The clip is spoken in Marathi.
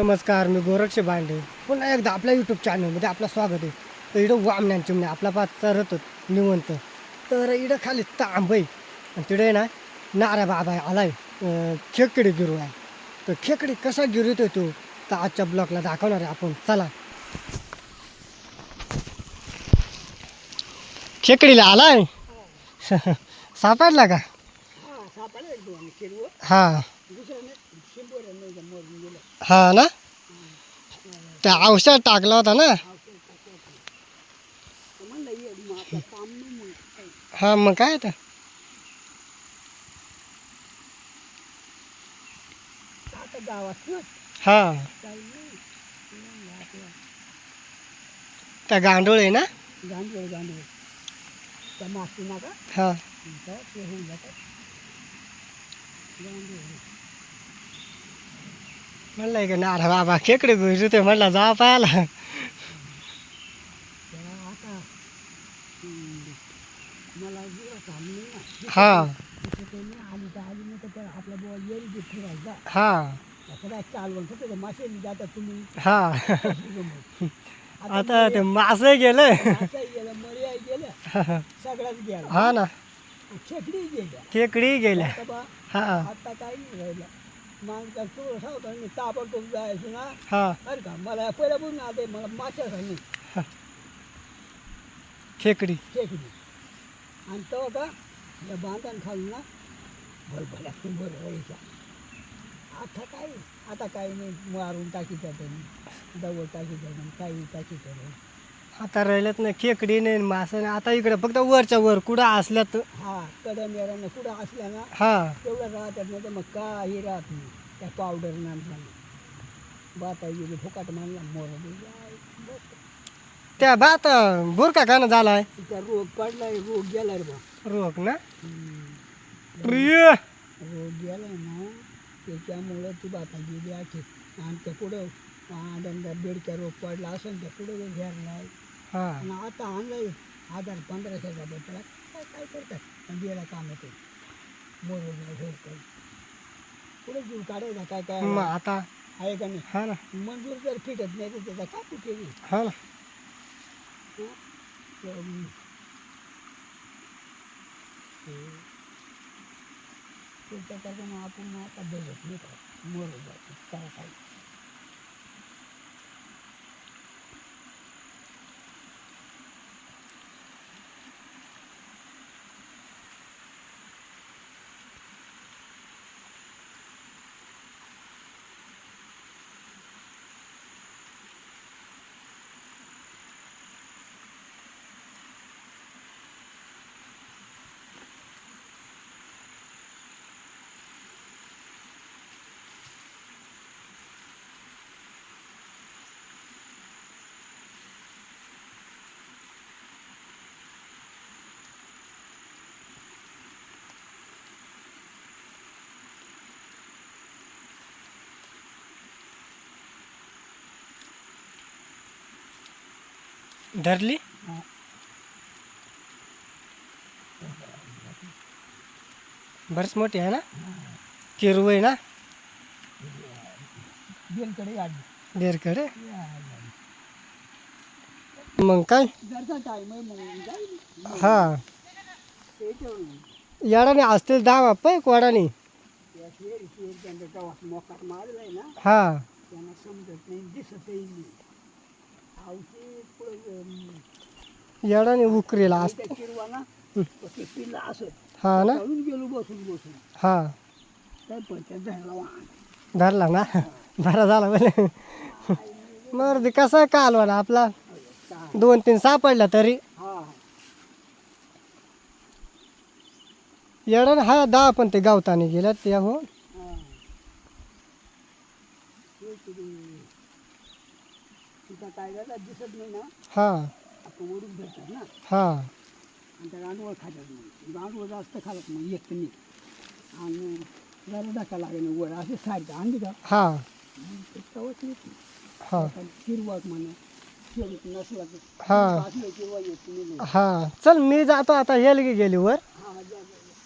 नमस्कार मी गोरक्ष बांडे पुन्हा एकदा आपल्या यूट्यूब चॅनलमध्ये आपलं स्वागत आहे. तर इकडं वामण्यान चिमणे आपला पाच चरत निवंत. तर इकडं खाली तांब आहे. आणि तिकडे ना नारा बाबा आहे, आलाय खेकडे गिरू आहे. तर खेकडे कसा गिरवतोय तो? तर आजच्या ब्लॉगला दाखवणार आहे आपण. चला. खेकडीला आलाय? सापडला का? हा हा ना? त्या औषध टाकला होता ना? हा मग काय आता? हा. त्या गांडूळ आहे ना? गांडूळ गांडूळ त्या मागची नाका हा. ते होऊन जातात म्हणलं का नारा बाबा खेकडे घुसू ते म्हणलं जा ना हा. हा. हा. आता ते मासे गेले. हा ना. खेकडी गेल्या. हा. आता काही माणसा थोडं होता मी ताबडतोब जायचो ना. हा. अरे का? मला पहिल्यापासून आले मला माशा झाली खेकडी. खेकडी. आणि तो का? या बांधण खालून ना भरभऱ्या बरं व्हायच्या आता काय आता काही नाही. मारून टाकी त्यांनी दवड टाकी त्यांनी काही टाकी त्यांनी आता राहिलेत ना खेकडी नाही मासे नाही. आता इकडे फक्त वरच्या वर कुठं असल्यात. हा कडन यारानं कुठं असल्या ना हा. तेवढं राहतात नाही तर मग काही राहत नाही. त्या पावडर नामच्यानं बाता गेली फुकाट मानला मोर त्या भात बुरका का ना झालाय. तिचा रोग पडलाय रोग गेलाय रे बा रोग ना. प्रिय. रोग गेलाय ना त्याच्यामुळं ती बाता गेली आखी आणि त्या पुढं आदंदा बेडक्या रोग पडला असेल त्या पुढं घेरलाय. हा. आणि आता आणलाय आधार पंधराशेचा भेटला काय काय करतात? आणि गेला काम येतो मोर काही पुढे जीव काढायचा? काय काय? मग आता आहे का नाही? हा ना. मंजूर जर फिटत नाही तर त्याचा कापू केली. हा ना. त्याच्या करताना आपण आता बघत नाही का? मोर जातो काय काय? धरली. बरंच मोठी आहे ना? किरू आहे ना देरकडे मग काय? हा. याडाने असतील दहा बाप्पा एक वाडाने हा. याडाने उकरीला असत त्या ना. हा. ना? हा. त्या धरला ना? बरा झाला बरे. मग कसा कालवाना आपला? काय दोन तीन सापडला तरी. येडाने हा दहा पण ते गावताने गेल्या ते हो. दिसत नाही ना हा. आपण ओढून भेटतात ना. हा. आणि त्या गांडूळ खातात मग. गांडूळ जास्त खातात मग येत नाही. आणि जरा लागेल वर असे सारखं आणली का? हा. मग ते कवच येत नाही हा. आता किरवाक म्हणा शेवट नसला तर हा. असलं किरवा येत नाही. हा. चल मी जातो आता हेल गेली वर. हा जा जा.